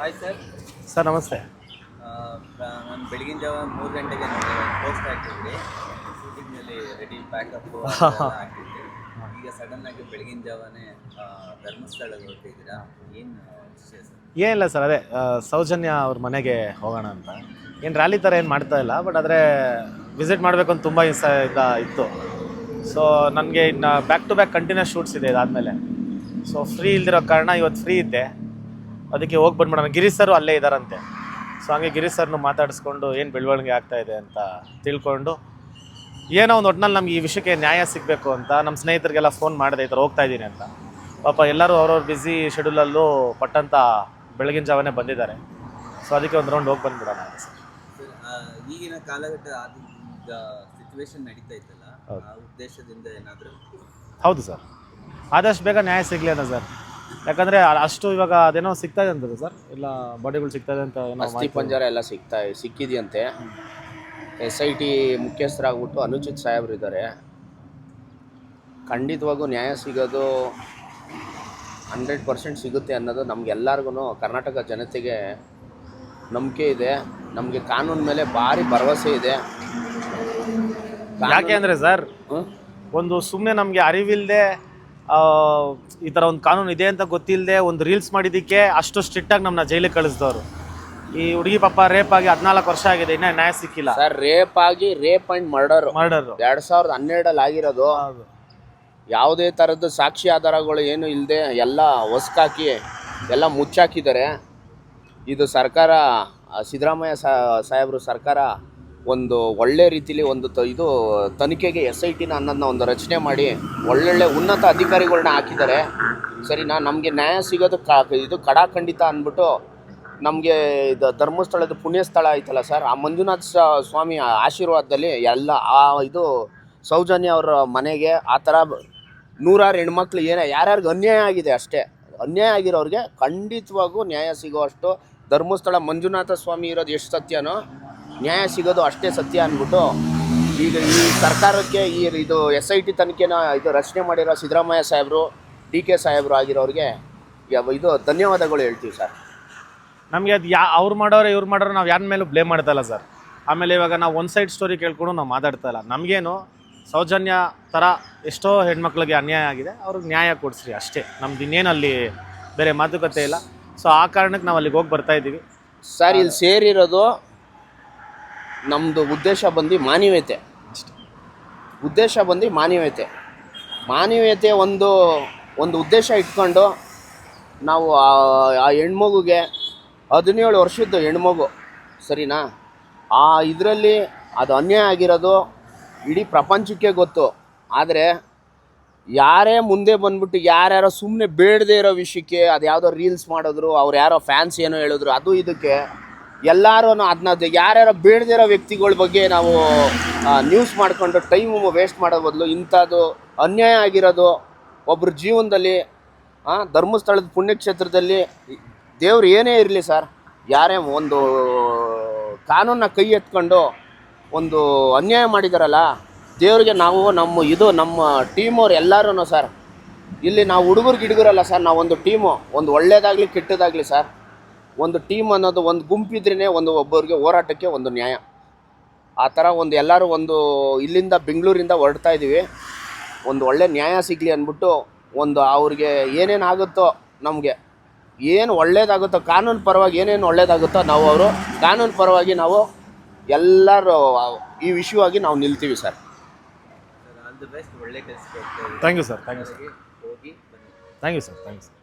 Hi sir sir ನಮಸ್ತೆ. ನಾನು ಬೆಳಗಿನ ಜಾವ ಮೂರು ಗಂಟೆಗೆ ಪೋಸ್ಟ್ ಹಾಕಿದ್ವಿ. ಶೂಟಿಂಗ್ನಲ್ಲಿ ರೆಡಿ ಪ್ಯಾಕಪ್ ಹಾಕಿದ್ವಿ. ಈಗ ಸಡನ್ ಆಗಿ ಬೆಳಗಿನ ಜಾವನೇ ಧರ್ಮಸ್ಥಳಕ್ಕೆ ಹೊರಟಿದ್ದೀರಾ ಏನು ವಿಷಯ ಸರ್? ಏನಿಲ್ಲ ಸರ್ ಅದೇ ಸೌಜನ್ಯ ಅವ್ರ ಮನೆಗೆ ಹೋಗೋಣ ಅಂತ. ಏನು ರ್ಯಾಲಿ ಥರ ಏನು ಮಾಡ್ತಾ ಇಲ್ಲ ಬಟ್ ಆದರೆ ವಿಸಿಟ್ ಮಾಡಬೇಕು ಅಂತ ತುಂಬ ಇಷ್ಟ ಇದ್ದ ಇತ್ತು. ಸೊ ನನಗೆ ಇನ್ನು back to back continues shoots ಇದೆ ಇದಾದಮೇಲೆ. ಸೊ ಫ್ರೀ ಇಲ್ದಿರೋ ಕಾರಣ ಇವತ್ತು ಫ್ರೀ ಇದ್ದೆ. ಅದಕ್ಕೆ ಹೋಗಿ ಬಂದ್ಬಿಡೋಣ. ಗಿರೀಶ್ ಸರ್ ಅಲ್ಲೇ ಇದ್ದಾರಂತೆ ಸೊ ಹಂಗೆ ಗಿರೀಶ್ ಸರ್ನು ಮಾತಾಡಿಸ್ಕೊಂಡು ಏನು ಬೆಳವಣಿಗೆ ಆಗ್ತಾ ಇದೆ ಅಂತ ತಿಳ್ಕೊಂಡು ಏನೋ ಒಂದು ಒಟ್ನಲ್ಲಿ ನಮ್ಗೆ ಈ ವಿಷಯಕ್ಕೆ ನ್ಯಾಯ ಸಿಗಬೇಕು ಅಂತ ನಮ್ಮ ಸ್ನೇಹಿತರಿಗೆಲ್ಲ ಫೋನ್ ಮಾಡಿದೆ ಈ ಥರ ಹೋಗ್ತಾ ಇದ್ದೀನಿ ಅಂತ. ಪಾಪ ಎಲ್ಲರೂ ಅವ್ರವ್ರ ಬ್ಯುಸಿ ಶೆಡ್ಯೂಲಲ್ಲೂ ಪಟ್ಟಂತ ಬೆಳಗಿನ ಜಾವನೇ ಬಂದಿದ್ದಾರೆ. ಸೊ ಅದಕ್ಕೆ ಒಂದು ರೌಂಡ್ ಹೋಗಿ ಬಂದ್ಬಿಡೋಣ ಅಂತ ಸರ್. ಈಗಿನ ಕಾಲಘಟ್ಟ ಆದ ಸಿಚುವೇಶನ್ ನಡೀತಾ ಇತ್ತಲ್ಲ ಆ ಉದ್ದೇಶದಿಂದ ಏನಾದರೂ? ಹೌದು ಸರ್. ಆದಷ್ಟು ಬೇಗ ನ್ಯಾಯ ಸಿಗಲಿ ಅಂತ ಸರ್. ಯಾಕಂದರೆ ಅಷ್ಟು ಇವಾಗ ಅದೇನೋ ಸಿಗ್ತಾ ಇದೆ ಅಂತಾರೆ ಸರ್? ಇಲ್ಲ ಬಾಡಿಗಳು ಸಿಗ್ತಾ ಇದೆ ಅಂತ ಏನೋ ಅಸ್ಥಿ ಮಾಹಿತಿ- ಪಂಜರ ಎಲ್ಲ ಸಿಗ್ತಾ ಸಿಕ್ಕಿದೆಯಂತೆ. ಎಸ್ ಐ ಟಿ ಮುಖ್ಯಸ್ಥರಾಗ್ಬಿಟ್ಟು ಅನುಚಿತ್ ಸಾಹೇಬ್ರು ಇದ್ದಾರೆ. ಖಂಡಿತವಾಗೂ ನ್ಯಾಯ ಸಿಗೋದು ಹಂಡ್ರೆಡ್ ಪರ್ಸೆಂಟ್ ಸಿಗುತ್ತೆ ಅನ್ನೋದು ನಮಗೆಲ್ಲರಿಗೂ ಕರ್ನಾಟಕ ಜನತೆಗೆ ನಂಬಿಕೆ ಇದೆ. ನಮಗೆ ಕಾನೂನು ಮೇಲೆ ಭಾರಿ ಭರವಸೆ ಇದೆ. ಯಾಕೆ ಅಂದರೆ ಸರ್ ಹ್ಮ್? ಒಂದು ಸುಮ್ಮನೆ ನಮಗೆ ಅರಿವಿಲ್ಲದೆ ಈ ಥರ ಒಂದು ಕಾನೂನು ಇದೆ ಅಂತ ಗೊತ್ತಿಲ್ಲದೆ ಒಂದು ರೀಲ್ಸ್ ಮಾಡಿದ್ದಕ್ಕೆ ಅಷ್ಟು ಸ್ಟ್ರಿಕ್ಟಾಗಿ ನಮ್ಮನ್ನ ಜೈಲಿಗೆ ಕಳಿಸಿದವರು. ಈ ಹುಡುಗಿ ಪಾಪ ರೇಪ್ ಆಗಿ ಹದಿನಾಲ್ಕು ವರ್ಷ ಆಗಿದೆ ಇನ್ನೂ ನ್ಯಾಯ ಸಿಕ್ಕಿಲ್ಲ. ಸರ್ ರೇಪ್ ಆಗಿ ರೇಪ್ ಆ್ಯಂಡ್ ಮರ್ಡರ್ ಮರ್ಡರ್ ಎರಡು ಸಾವಿರದ ಹನ್ನೆರಡಲ್ಲಿ ಆಗಿರೋದು. ಯಾವುದೇ ಥರದ್ದು ಸಾಕ್ಷಿ ಆಧಾರಗಳು ಏನು ಇಲ್ಲದೆ ಎಲ್ಲ ಹೊಸ್ಕಾಕಿ ಎಲ್ಲ ಮುಚ್ಚಾಕಿದ್ದಾರೆ. ಇದು ಸರ್ಕಾರ ಸಿದ್ದರಾಮಯ್ಯ ಸಾಹೇಬರು ಸರ್ಕಾರ ಒಂದು ಒಳ್ಳೆ ರೀತಿಲಿ ಒಂದು ತ ಇದು ತನಿಖೆಗೆ ಎಸ್ ಐ ಟಿನ ಅನ್ನೋದನ್ನ ಒಂದು ರಚನೆ ಮಾಡಿ ಒಳ್ಳೊಳ್ಳೆ ಉನ್ನತ ಅಧಿಕಾರಿಗಳನ್ನ ಹಾಕಿದ್ದಾರೆ. ಸರಿನಾ ನಮಗೆ ನ್ಯಾಯ ಸಿಗೋದು ಕಾ ಇದು ಕಡಾಖಂಡಿತ ಅಂದ್ಬಿಟ್ಟು ನಮಗೆ ಇದು ಧರ್ಮಸ್ಥಳದ ಪುಣ್ಯ ಸ್ಥಳ ಐತಲ್ಲ ಸರ್? ಆ ಮಂಜುನಾಥ ಸ್ವಾಮಿ ಆಶೀರ್ವಾದದಲ್ಲಿ ಎಲ್ಲ ಆ ಇದು ಸೌಜನ್ಯ ಅವರ ಮನೆಗೆ ಆ ಥರ ನೂರಾರು ಹೆಣ್ಮಕ್ಳು ಏನೇ ಯಾರ್ಯಾರಿಗೆ ಅನ್ಯಾಯ ಆಗಿದೆ ಅಷ್ಟೇ. ಅನ್ಯಾಯ ಆಗಿರೋರಿಗೆ ಖಂಡಿತವಾಗೂ ನ್ಯಾಯ ಸಿಗೋ ಅಷ್ಟು ಧರ್ಮಸ್ಥಳ ಮಂಜುನಾಥ ಸ್ವಾಮಿ ಇರೋದು ಎಷ್ಟು ಸತ್ಯನೋ ನ್ಯಾಯ ಸಿಗೋದು ಅಷ್ಟೇ ಸತ್ಯ ಅಂದ್ಬಿಟ್ಟು ಈಗ ಈ ಸರ್ಕಾರಕ್ಕೆ ಈ ಇದು ಎಸ್ ಐ ಟಿ ತನಿಖೆನ ಇದು ರಚನೆ ಮಾಡಿರೋ ಸಿದ್ದರಾಮಯ್ಯ ಸಾಹೇಬರು ಡಿ ಕೆ ಸಾಹೇಬರು ಆಗಿರೋರಿಗೆ ಇದು ಧನ್ಯವಾದಗಳು ಹೇಳ್ತೀವಿ ಸರ್. ನಮಗೆ ಅದು ಯಾ ಅವ್ರು ಮಾಡೋರು ಇವ್ರು ಮಾಡೋರು ನಾವು ಯಾರ ಮೇಲೂ ಬ್ಲೇಮ್ ಮಾಡ್ತಾಯಿಲ್ಲ ಸರ್. ಆಮೇಲೆ ಇವಾಗ ನಾವು ಒನ್ ಸೈಡ್ ಸ್ಟೋರಿ ಕೇಳ್ಕೊಂಡು ನಾವು ಮಾತಾಡ್ತಾ ಇಲ್ಲ. ನಮಗೇನು ಸೌಜನ್ಯ ಥರ ಎಷ್ಟೋ ಹೆಣ್ಮಕ್ಳಿಗೆ ಅನ್ಯಾಯ ಆಗಿದೆ ಅವ್ರಿಗೆ ನ್ಯಾಯ ಕೊಡಿಸ್ರಿ ಅಷ್ಟೇ. ನಮ್ದು ಇನ್ನೇನು ಅಲ್ಲಿ ಬೇರೆ ಮಾತುಕತೆ ಇಲ್ಲ. ಸೊ ಆ ಕಾರಣಕ್ಕೆ ನಾವು ಅಲ್ಲಿಗೆ ಹೋಗಿ ಬರ್ತಾ ಇದ್ದೀವಿ ಸರ್ ಇಲ್ಲಿ ಸೇರಿರೋದು ನಮ್ಮದು ಉದ್ದೇಶ ಬಂದು ಮಾನವೀಯತೆ. ಉದ್ದೇಶ ಬಂದು ಮಾನವೀಯತೆ. ಮಾನವೀಯತೆ ಒಂದು ಒಂದು ಉದ್ದೇಶ ಇಟ್ಕೊಂಡು ನಾವು ಆ- ಹೆಣ್ಮಗುಗೆ ಹದಿನೇಳು ವರ್ಷದ ಹೆಣ್ಮಗು, ಸರಿನಾ? ಆ ಇದರಲ್ಲಿ ಅದು ಅನ್ಯಾಯ ಆಗಿರೋದು ಇಡೀ ಪ್ರಪಂಚಕ್ಕೆ ಗೊತ್ತು. ಆದರೆ ಯಾರೇ ಮುಂದೆ ಬಂದ್ಬಿಟ್ಟು ಯಾರ್ಯಾರೋ ಸುಮ್ಮನೆ ಬೇಡದೇ ಇರೋ ವಿಷಯಕ್ಕೆ ಅದು ಯಾವುದೋ ರೀಲ್ಸ್ ಮಾಡಿದ್ರು ಅವ್ರು ಯಾರೋ ಫ್ಯಾನ್ಸ್ ಏನೋ ಹೇಳಿದ್ರು, ಅದು ಇದಕ್ಕೆ ಎಲ್ಲರೂ ಅದನ್ನ ಯಾರ್ಯಾರೋ ಬೇಡದಿರೋ ವ್ಯಕ್ತಿಗಳ ಬಗ್ಗೆ ನಾವು ನ್ಯೂಸ್ ಮಾಡ್ಕೊಂಡು ಟೈಮು ವೇಸ್ಟ್ ಮಾಡೋ ಬದಲು ಇಂಥದ್ದು ಅನ್ಯಾಯ ಆಗಿರೋದು ಒಬ್ಬರ ಜೀವನದಲ್ಲಿ ಧರ್ಮಸ್ಥಳದ ಪುಣ್ಯಕ್ಷೇತ್ರದಲ್ಲಿ ದೇವ್ರು ಏನೇ ಇರಲಿ ಸರ್, ಯಾರೇ ಒಂದು ಕಾನೂನನ್ನ ಕೈ ಎತ್ಕೊಂಡು ಒಂದು ಅನ್ಯಾಯ ಮಾಡಿದಾರಲ್ಲ, ದೇವ್ರಿಗೆ ನಾವು ನಮ್ಮ ಇದು ನಮ್ಮ ಟೀಮವ್ರು ಎಲ್ಲರೂ ಸರ್, ಇಲ್ಲಿ ನಾವು ಹುಡುಗರು ಗಿಡುಗರಲ್ಲ ಸರ್ ನಾವು ಒಂದು ಟೀಮು ಒಂದು ಒಳ್ಳೇದಾಗಲಿ ಕೆಟ್ಟದಾಗಲಿ ಸರ್ ಒಂದು ಟೀಮ್ ಅನ್ನೋದು ಒಂದು ಗುಂಪಿದ್ರೇ ಒಂದು ಒಬ್ಬರಿಗೆ ಹೋರಾಟಕ್ಕೆ ಒಂದು ನ್ಯಾಯ. ಆ ಥರ ಒಂದು ಎಲ್ಲರೂ ಒಂದು ಇಲ್ಲಿಂದ ಬೆಂಗಳೂರಿಂದ ಹೊರಡ್ತಾ ಇದ್ದೀವಿ ಒಂದು ಒಳ್ಳೆ ನ್ಯಾಯ ಸಿಗಲಿ ಅಂದ್ಬಿಟ್ಟು ಒಂದು ಅವ್ರಿಗೆ ಏನೇನು ಆಗುತ್ತೋ ನಮಗೆ ಏನು ಒಳ್ಳೇದಾಗುತ್ತೋ ಕಾನೂನು ಪರವಾಗಿ ಏನೇನು ಒಳ್ಳೇದಾಗುತ್ತೋ ನಾವು ಅವರು ಕಾನೂನು ಪರವಾಗಿ ನಾವು ಎಲ್ಲರೂ ಈ ವಿಷಯವಾಗಿ ನಾವು ನಿಲ್ತೀವಿ sir. Sir all the best ಒಳ್ಳೆ ಕೆಲಸಕ್ಕೆ thank you sir thank you sir thank you sir thank you sir